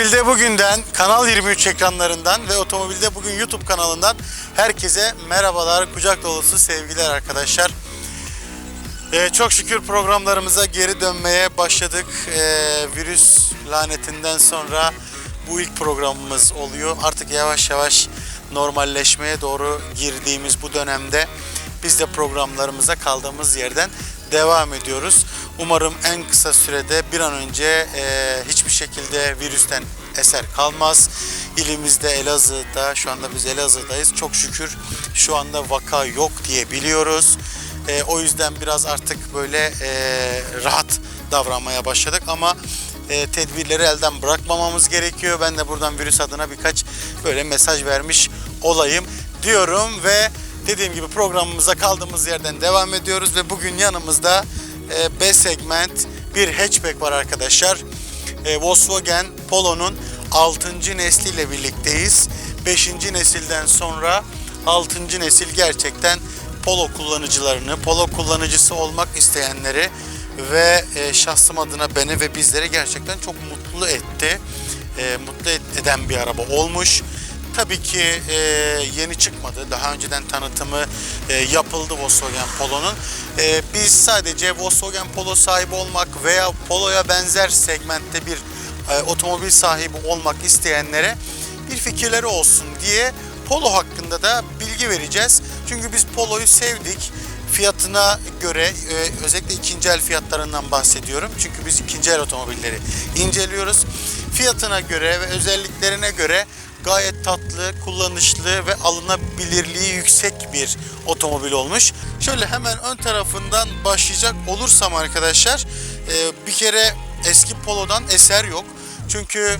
Otomobilde bugünden Kanal 23 ekranlarından ve Otomobilde Bugün YouTube kanalından herkese merhabalar, kucak dolusu sevgiler arkadaşlar. Ee, çok şükür programlarımıza geri dönmeye başladık. Ee, virüs lanetinden sonra bu ilk programımız oluyor. Artık yavaş yavaş normalleşmeye doğru girdiğimiz bu dönemde biz de programlarımıza kaldığımız yerden devam ediyoruz. Umarım en kısa sürede bir an önce e, hiçbir şekilde virüsten eser kalmaz. İlimizde Elazığ'da, şu anda biz Elazığ'dayız. Çok şükür şu anda vaka yok diye biliyoruz. E, o yüzden biraz artık böyle e, rahat davranmaya başladık ama e, tedbirleri elden bırakmamamız gerekiyor. Ben de buradan virüs adına birkaç böyle mesaj vermiş olayım diyorum ve dediğim gibi programımıza kaldığımız yerden devam ediyoruz ve bugün yanımızda e, B segment bir hatchback var arkadaşlar. E, Volkswagen Polo'nun 6. nesliyle birlikteyiz. 5. nesilden sonra 6. nesil gerçekten Polo kullanıcılarını, Polo kullanıcısı olmak isteyenleri ve e, şahsım adına beni ve bizleri gerçekten çok mutlu etti. E, mutlu eden bir araba olmuş. Tabii ki e, yeni çıkmadı. Daha önceden tanıtımı e, yapıldı Volkswagen Polo'nun. E, biz sadece Volkswagen Polo sahibi olmak veya Polo'ya benzer segmentte bir e, otomobil sahibi olmak isteyenlere bir fikirleri olsun diye Polo hakkında da bilgi vereceğiz. Çünkü biz Polo'yu sevdik. Fiyatına göre e, özellikle ikinci el fiyatlarından bahsediyorum. Çünkü biz ikinci el otomobilleri inceliyoruz. Fiyatına göre ve özelliklerine göre gayet tatlı, kullanışlı ve alınabilirliği yüksek bir otomobil olmuş. Şöyle hemen ön tarafından başlayacak olursam arkadaşlar e, bir kere eski Polo'dan eser yok. Çünkü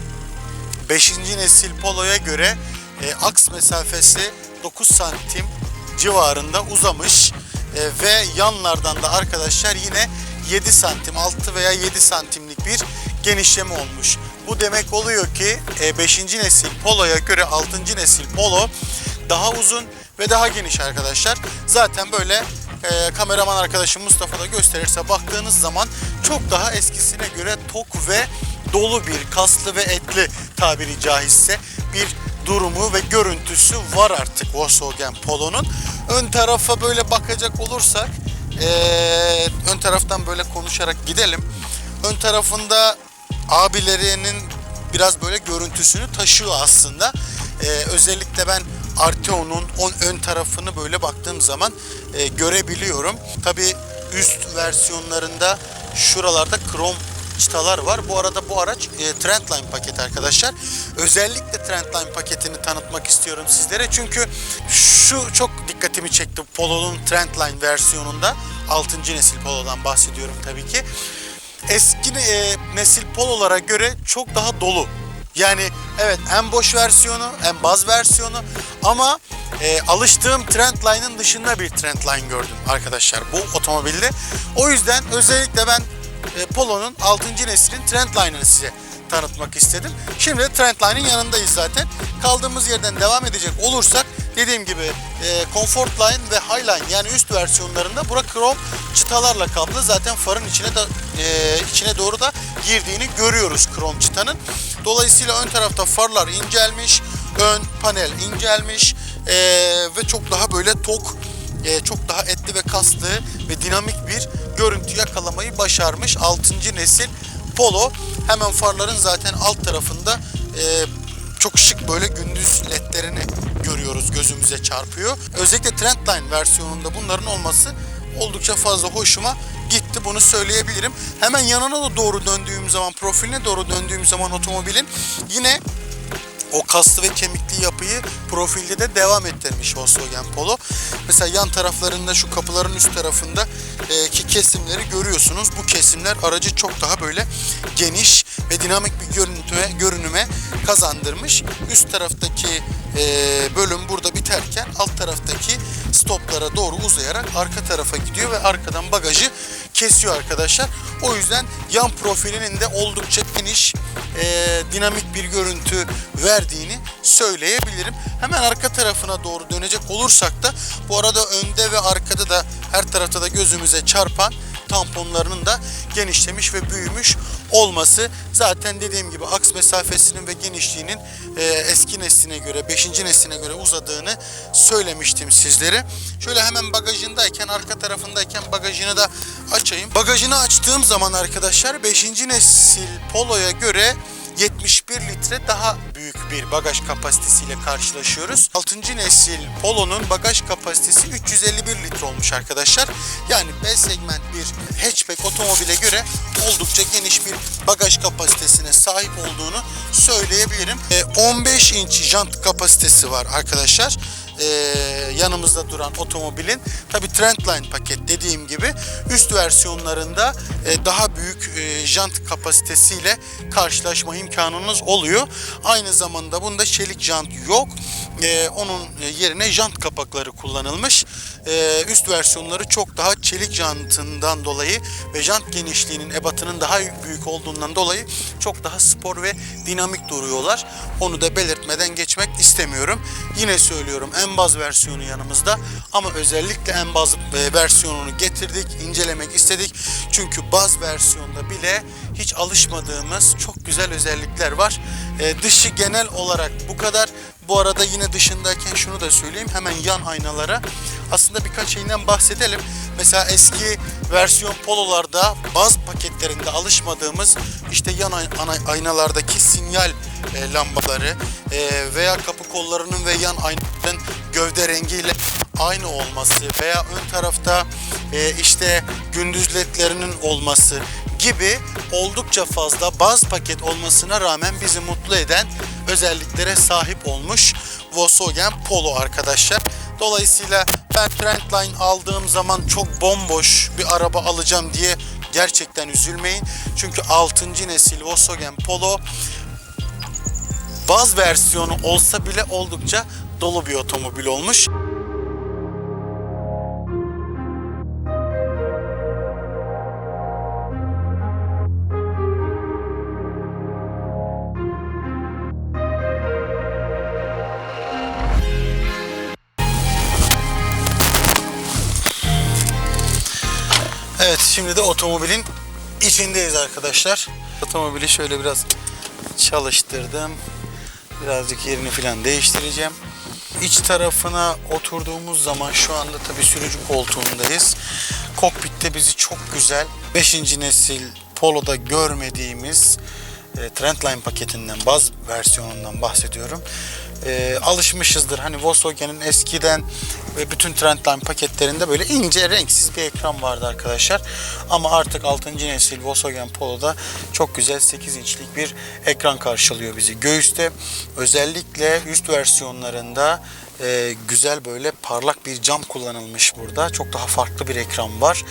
5. nesil Polo'ya göre e, aks mesafesi 9 santim civarında uzamış E, ve yanlardan da arkadaşlar yine 7 santim 6 veya 7 santimlik bir genişleme olmuş. Bu demek oluyor ki 5. nesil Polo'ya göre 6. nesil Polo daha uzun ve daha geniş arkadaşlar. Zaten böyle e, kameraman arkadaşım Mustafa da gösterirse baktığınız zaman çok daha eskisine göre tok ve dolu bir kaslı ve etli tabiri caizse bir durumu ve görüntüsü var artık Volkswagen Polo'nun. Ön tarafa böyle bakacak olursak eee, ön taraftan böyle konuşarak gidelim. Ön tarafında abilerinin biraz böyle görüntüsünü taşıyor aslında. Eee, özellikle ben Arteon'un on ön tarafını böyle baktığım zaman eee, görebiliyorum. Tabii üst versiyonlarında şuralarda krom çıtalar var. Bu arada bu araç e, Trendline paketi arkadaşlar. Özellikle Trendline paketini tanıtmak istiyorum sizlere. Çünkü şu çok dikkatimi çekti Polo'nun Trendline versiyonunda. 6. nesil Polo'dan bahsediyorum tabii ki. Eski e, nesil Polo'lara göre çok daha dolu. Yani evet en boş versiyonu, en baz versiyonu ama e, alıştığım Trendline'ın dışında bir Trendline gördüm arkadaşlar bu otomobilde. O yüzden özellikle ben e, Polo'nun 6. neslin Trendline'ını size tanıtmak istedim. Şimdi Trendline'in yanındayız zaten. Kaldığımız yerden devam edecek olursak dediğim gibi e, Comfortline ve Highline yani üst versiyonlarında bura krom çıtalarla kaplı. Zaten farın içine de e, içine doğru da girdiğini görüyoruz krom çıtanın. Dolayısıyla ön tarafta farlar incelmiş, ön panel incelmiş e, ve çok daha böyle tok e, çok daha etli ve kaslı ve dinamik bir görüntü yakalamayı başarmış 6. nesil Polo. Hemen farların zaten alt tarafında e, çok şık böyle gündüz ledlerini görüyoruz gözümüze çarpıyor. Özellikle Trendline versiyonunda bunların olması oldukça fazla hoşuma gitti bunu söyleyebilirim. Hemen yanına da doğru döndüğüm zaman profiline doğru döndüğüm zaman otomobilin yine o kaslı ve kemikli yapıyı profilde de devam ettirmiş Volkswagen Polo. Mesela yan taraflarında şu kapıların üst tarafında e, ki kesimleri görüyorsunuz. Bu kesimler aracı çok daha böyle geniş ve dinamik bir görüntüye, görünüme kazandırmış. Üst taraftaki e, bölüm burada biterken alt taraftaki stoplara doğru uzayarak arka tarafa gidiyor ve arkadan bagajı kesiyor arkadaşlar. O yüzden yan profilinin de oldukça geniş, e, dinamik bir görüntü verdiğini söyleyebilirim. Hemen arka tarafına doğru dönecek olursak da bu arada önde ve arkada da her tarafta da gözümüze çarpan tamponlarının da genişlemiş ve büyümüş olması zaten dediğim gibi aks mesafesinin ve genişliğinin e, eski nesline göre 5. nesline göre uzadığını söylemiştim sizlere. Şöyle hemen bagajındayken arka tarafındayken bagajını da açayım. Bagajını açtığım zaman arkadaşlar 5. nesil Polo'ya göre 71 litre daha bir bagaj kapasitesiyle karşılaşıyoruz. 6. nesil Polo'nun bagaj kapasitesi 351 litre olmuş arkadaşlar. Yani B segment bir hatchback otomobile göre oldukça geniş bir bagaj kapasitesine sahip olduğunu söyleyebilirim. E, 15 inç jant kapasitesi var arkadaşlar. E, yanımızda duran otomobilin. Tabi Trendline paket dediğim gibi üst versiyonlarında e, daha büyük e, jant kapasitesiyle karşılaşma imkanınız oluyor. Aynı zamanda bunda çelik jant yok. E, onun yerine jant kapakları kullanılmış. E, üst versiyonları çok daha çelik jantından dolayı ve jant genişliğinin ebatının daha büyük olduğundan dolayı çok daha spor ve dinamik duruyorlar. Onu da belirtmeden geçmek istemiyorum. Yine söylüyorum en baz versiyonu yanımızda ama özellikle en baz e, versiyonunu getirdik, incelemek istedik. Çünkü baz versiyonda bile hiç alışmadığımız çok güzel özellikler var. E, dışı genel olarak bu kadar. Bu arada yine dışındayken şunu da söyleyeyim. Hemen yan aynalara aslında birkaç şeyinden bahsedelim. Mesela eski versiyon pololarda baz paketlerinde alışmadığımız işte yan aynalardaki sinyal e, lambaları e, veya kapı kollarının ve yan aynaların gövde rengiyle aynı olması veya ön tarafta e, işte gündüz ledlerinin olması gibi oldukça fazla baz paket olmasına rağmen bizi mutlu eden özelliklere sahip olmuş Volkswagen Polo arkadaşlar. Dolayısıyla ben Trendline aldığım zaman çok bomboş bir araba alacağım diye gerçekten üzülmeyin. Çünkü 6. nesil Volkswagen Polo baz versiyonu olsa bile oldukça dolu bir otomobil olmuş. Şimdi de otomobilin içindeyiz arkadaşlar. Otomobili şöyle biraz çalıştırdım. Birazcık yerini falan değiştireceğim. İç tarafına oturduğumuz zaman şu anda tabii sürücü koltuğundayız. Kokpitte bizi çok güzel 5. nesil Polo'da görmediğimiz e, Trendline paketinden, baz versiyonundan bahsediyorum. E, alışmışızdır. Hani Volkswagen'in eskiden ve bütün Trendline paketlerinde böyle ince renksiz bir ekran vardı arkadaşlar. Ama artık 6. nesil Volkswagen Polo'da çok güzel 8 inçlik bir ekran karşılıyor bizi. Göğüste özellikle üst versiyonlarında e, güzel böyle parlak bir cam kullanılmış burada. Çok daha farklı bir ekran var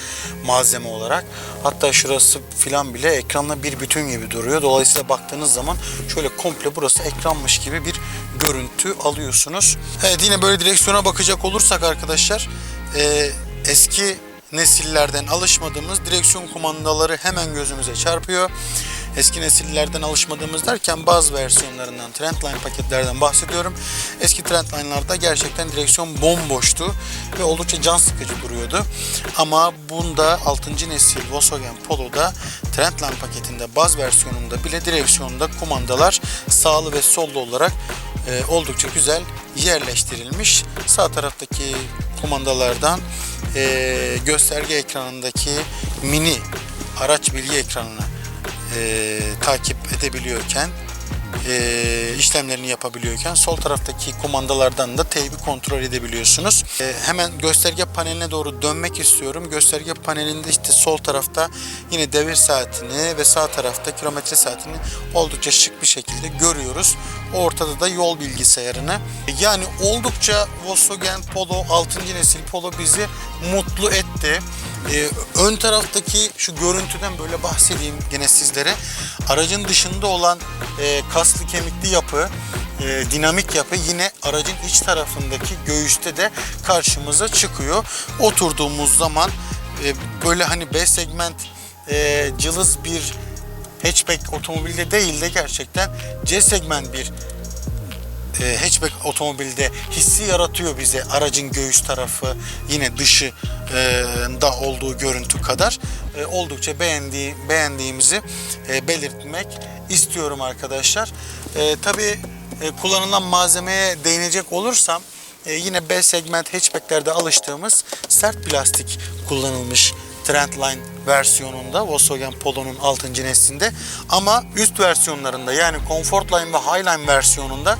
malzeme olarak. Hatta şurası filan bile ekranla bir bütün gibi duruyor. Dolayısıyla baktığınız zaman şöyle komple burası ekranmış gibi bir görüntü alıyorsunuz. Evet yine böyle direksiyona bakacak olursak arkadaşlar e, eski nesillerden alışmadığımız direksiyon kumandaları hemen gözümüze çarpıyor. Eski nesillerden alışmadığımız derken bazı versiyonlarından Trendline paketlerden bahsediyorum. Eski Trendline'larda gerçekten direksiyon bomboştu ve oldukça can sıkıcı duruyordu. Ama bunda 6. nesil Volkswagen Polo'da Trendline paketinde baz versiyonunda bile direksiyonda kumandalar sağlı ve sollu olarak e, oldukça güzel yerleştirilmiş. Sağ taraftaki kumandalardan e, gösterge ekranındaki mini araç bilgi ekranını e, takip edebiliyorken e, işlemlerini yapabiliyorken sol taraftaki kumandalardan da teybi kontrol edebiliyorsunuz. E, hemen gösterge paneline doğru dönmek istiyorum. Gösterge panelinde işte sol tarafta yine devir saatini ve sağ tarafta kilometre saatini oldukça şık bir şekilde görüyoruz. Ortada da yol bilgisayarını. Yani oldukça Volkswagen Polo 6. nesil Polo bizi mutlu etti. Ee, ön taraftaki şu görüntüden böyle bahsedeyim gene sizlere. Aracın dışında olan e, kaslı kemikli yapı, e, dinamik yapı yine aracın iç tarafındaki göğüste de karşımıza çıkıyor. Oturduğumuz zaman e, böyle hani B segment e, cılız bir hatchback otomobilde değil de gerçekten C segment bir e, hatchback otomobilde hissi yaratıyor bize aracın göğüs tarafı yine dışı e, da olduğu görüntü kadar. e, oldukça beğendiği, beğendiğimizi e, belirtmek istiyorum arkadaşlar. E, tabii e, kullanılan malzemeye değinecek olursam e, yine B segment hatchbacklerde alıştığımız sert plastik kullanılmış Trendline versiyonunda Volkswagen Polo'nun 6. neslinde ama üst versiyonlarında yani Comfortline ve Highline versiyonunda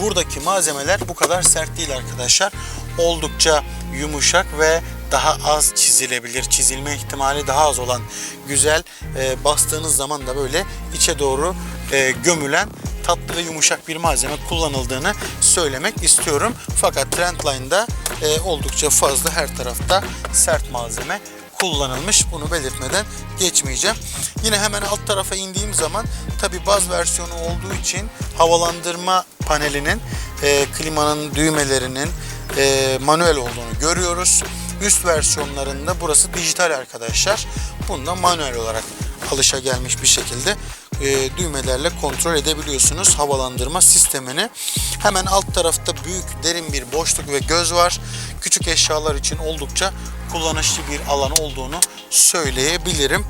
buradaki malzemeler bu kadar sert değil arkadaşlar. Oldukça yumuşak ve daha az çizilebilir, çizilme ihtimali daha az olan güzel e, bastığınız zaman da böyle içe doğru e, gömülen tatlı ve yumuşak bir malzeme kullanıldığını söylemek istiyorum. Fakat Trendline'da e, oldukça fazla her tarafta sert malzeme kullanılmış. Bunu belirtmeden geçmeyeceğim. Yine hemen alt tarafa indiğim zaman tabi baz versiyonu olduğu için havalandırma panelinin, e, klimanın düğmelerinin e, manuel olduğunu görüyoruz. Üst versiyonlarında burası dijital arkadaşlar. Bunda manuel olarak alışa gelmiş bir şekilde e, düğmelerle kontrol edebiliyorsunuz havalandırma sistemini. Hemen alt tarafta büyük derin bir boşluk ve göz var. Küçük eşyalar için oldukça kullanışlı bir alan olduğunu söyleyebilirim.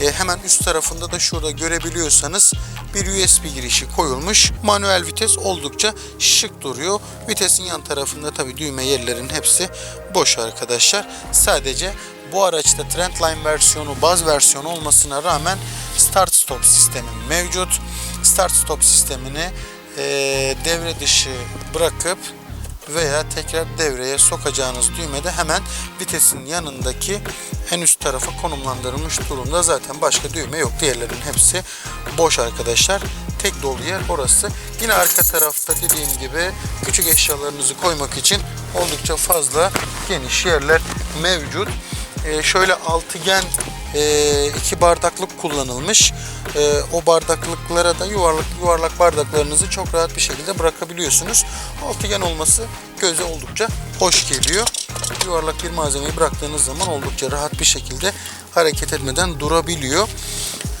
E, hemen üst tarafında da şurada görebiliyorsanız bir USB girişi koyulmuş. Manuel vites oldukça şık duruyor. Vitesin yan tarafında tabi düğme yerlerin hepsi boş arkadaşlar. Sadece bu araçta Trendline versiyonu, baz versiyonu olmasına rağmen start stop sistemi mevcut. Start stop sistemini e, devre dışı bırakıp veya tekrar devreye sokacağınız düğmede hemen vitesin yanındaki en üst tarafa konumlandırılmış durumda. Zaten başka düğme yok. Diğerlerinin hepsi boş arkadaşlar. Tek dolu yer orası. Yine arka tarafta dediğim gibi küçük eşyalarınızı koymak için oldukça fazla geniş yerler mevcut. Ee, şöyle altıgen e, iki bardaklık kullanılmış. E, o bardaklıklara da yuvarlak yuvarlak bardaklarınızı çok rahat bir şekilde bırakabiliyorsunuz. Altıgen olması göze oldukça hoş geliyor. Yuvarlak bir malzemeyi bıraktığınız zaman oldukça rahat bir şekilde hareket etmeden durabiliyor.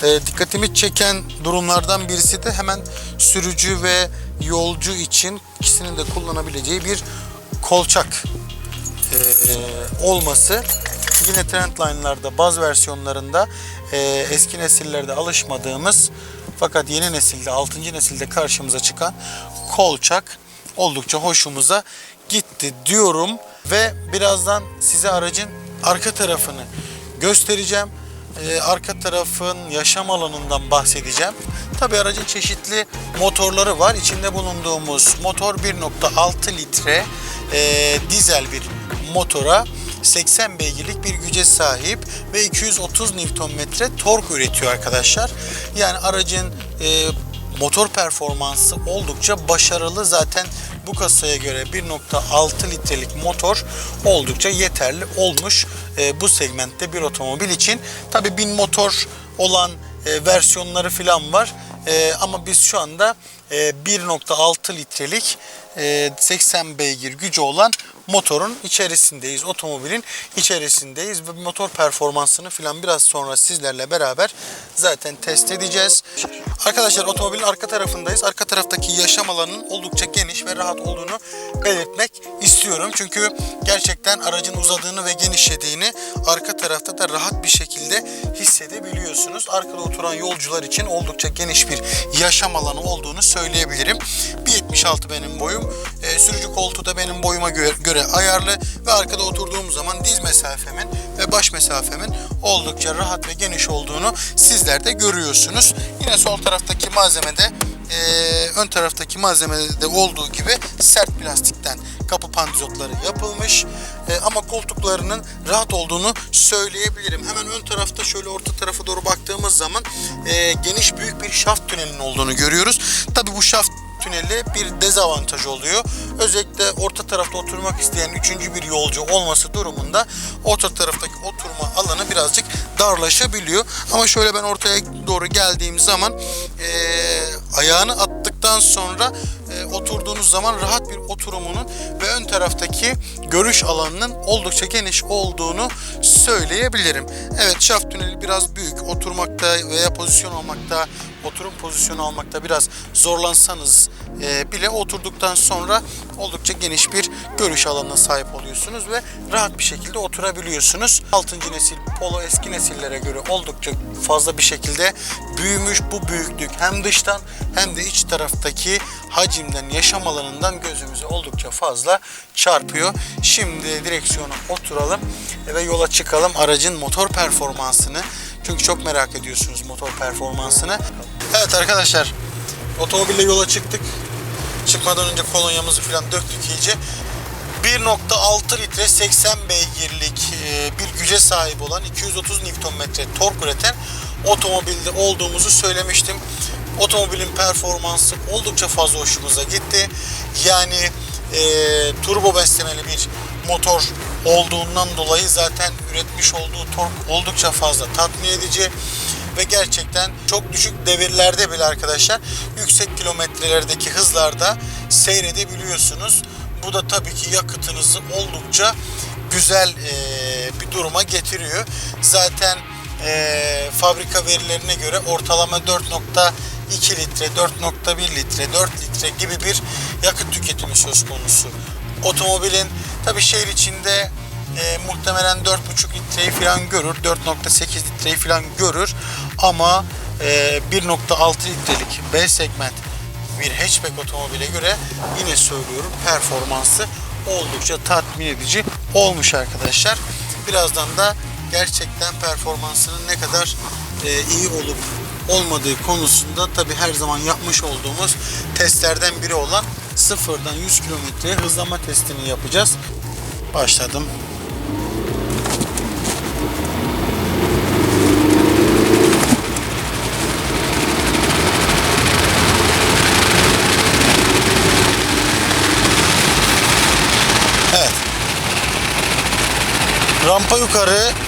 E, dikkatimi çeken durumlardan birisi de hemen sürücü ve yolcu için ikisinin de kullanabileceği bir kolçak e, olması yine Trendline'larda baz versiyonlarında e, eski nesillerde alışmadığımız fakat yeni nesilde 6. nesilde karşımıza çıkan kolçak oldukça hoşumuza gitti diyorum ve birazdan size aracın arka tarafını göstereceğim. E, arka tarafın yaşam alanından bahsedeceğim. Tabi aracın çeşitli motorları var. İçinde bulunduğumuz motor 1.6 litre e, dizel bir motora 80 beygirlik bir güce sahip ve 230 Nm tork üretiyor arkadaşlar. Yani aracın e, motor performansı oldukça başarılı. Zaten bu kasaya göre 1.6 litrelik motor oldukça yeterli olmuş e, bu segmentte bir otomobil için. Tabi bin motor olan e, versiyonları falan var. E, ama biz şu anda 1.6 litrelik e, 80 beygir gücü olan motorun içerisindeyiz. Otomobilin içerisindeyiz ve motor performansını falan biraz sonra sizlerle beraber zaten test edeceğiz. Arkadaşlar otomobilin arka tarafındayız. Arka taraftaki yaşam alanının oldukça geniş ve rahat olduğunu belirtmek istiyorum. Çünkü gerçekten aracın uzadığını ve genişlediğini arka tarafta da rahat bir şekilde hissedebiliyorsunuz. Arkada oturan yolcular için oldukça geniş bir yaşam alanı olduğunu söyleyebilirim. 1.76 benim boyum. E, sürücü koltuğu da benim boyuma göre, göre ayarlı ve arkada oturduğum zaman diz mesafemin ve baş mesafemin oldukça rahat ve geniş olduğunu sizler de görüyorsunuz. Yine sol taraftaki malzemede e, ön taraftaki malzemede olduğu gibi sert plastikten kapı pandizotları yapılmış. E, ama koltuklarının rahat olduğunu söyleyebilirim. Hemen ön tarafta şöyle orta tarafa doğru baktığımız zaman e, geniş büyük bir şaft tünelinin olduğunu görüyoruz. Tabi bu şaft tüneli bir dezavantaj oluyor. Özellikle orta tarafta oturmak isteyen üçüncü bir yolcu olması durumunda orta taraftaki oturma alanı birazcık darlaşabiliyor. Ama şöyle ben ortaya doğru geldiğim zaman e, ayağını attıktan sonra e, oturduğunuz zaman rahat bir oturumunun ve ön taraftaki görüş alanının oldukça geniş olduğunu söyleyebilirim. Evet şaft tüneli biraz büyük. Oturmakta veya pozisyon almakta oturum pozisyonu almakta biraz zorlansanız e, bile oturduktan sonra oldukça geniş bir görüş alanına sahip oluyorsunuz ve rahat bir şekilde oturabiliyorsunuz. 6. nesil Polo eski nesillere göre oldukça fazla bir şekilde büyümüş. Bu büyüklük hem dıştan hem de iç taraftaki hacimden, yaşam alanından gözümüze oldukça fazla çarpıyor. Şimdi direksiyona oturalım ve yola çıkalım. Aracın motor performansını çünkü çok merak ediyorsunuz motor performansını. Evet arkadaşlar otomobille yola çıktık. Çıkmadan önce kolonyamızı falan döktük iyice. 1.6 litre 80 beygirlik e, bir güce sahip olan 230 Nm tork üreten otomobilde olduğumuzu söylemiştim. Otomobilin performansı oldukça fazla hoşumuza gitti. Yani e, turbo beslemeli bir motor olduğundan dolayı zaten üretmiş olduğu tork oldukça fazla tatmin edici ve gerçekten çok düşük devirlerde bile arkadaşlar yüksek kilometrelerdeki hızlarda seyredebiliyorsunuz. Bu da tabii ki yakıtınızı oldukça güzel e, bir duruma getiriyor. Zaten e, fabrika verilerine göre ortalama 4.2 litre, 4.1 litre, 4 litre gibi bir yakıt tüketimi söz konusu. Otomobilin tabii şehir içinde e, muhtemelen 4.5 litreyi falan görür, 4.8 litreyi falan görür ama e, 1.6 litrelik B segment bir hatchback otomobile göre yine söylüyorum performansı oldukça tatmin edici olmuş arkadaşlar. Birazdan da gerçekten performansının ne kadar e, iyi olup olmadığı konusunda tabi her zaman yapmış olduğumuz testlerden biri olan sıfırdan 100 kilometre hızlama testini yapacağız. Başladım. Evet. Rampa yukarı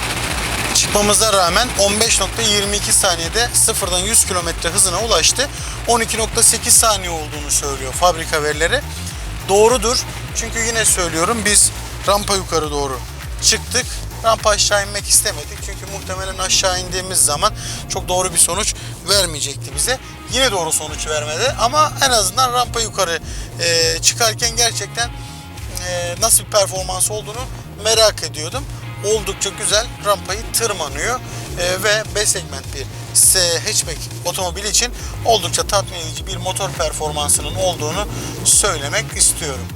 çıkmamıza rağmen 15.22 saniyede sıfırdan 100 km hızına ulaştı. 12.8 saniye olduğunu söylüyor fabrika verileri. Doğrudur. Çünkü yine söylüyorum biz rampa yukarı doğru çıktık. Rampa aşağı inmek istemedik. Çünkü muhtemelen aşağı indiğimiz zaman çok doğru bir sonuç vermeyecekti bize. Yine doğru sonuç vermedi ama en azından rampa yukarı e, çıkarken gerçekten e, nasıl bir performans olduğunu merak ediyordum. Oldukça güzel rampayı tırmanıyor E, ve B segment bir hatchback otomobili için oldukça tatmin edici bir motor performansının olduğunu söylemek istiyorum.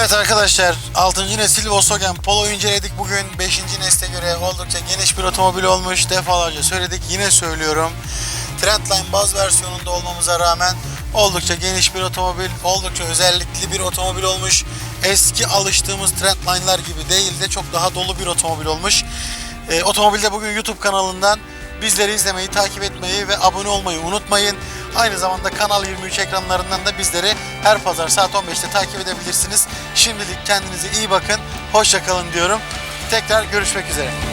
Evet arkadaşlar 6. nesil Volkswagen Polo'yu inceledik bugün 5. nesle göre oldukça geniş bir otomobil olmuş defalarca söyledik yine söylüyorum Trendline baz versiyonunda olmamıza rağmen oldukça geniş bir otomobil oldukça özellikli bir otomobil olmuş eski alıştığımız Trendline'lar gibi değil de çok daha dolu bir otomobil olmuş Ee, otomobilde bugün YouTube kanalından bizleri izlemeyi takip etmeyi ve abone olmayı unutmayın Aynı zamanda Kanal 23 ekranlarından da bizleri her pazar saat 15'te takip edebilirsiniz. Şimdilik kendinize iyi bakın. Hoşça kalın diyorum. Tekrar görüşmek üzere.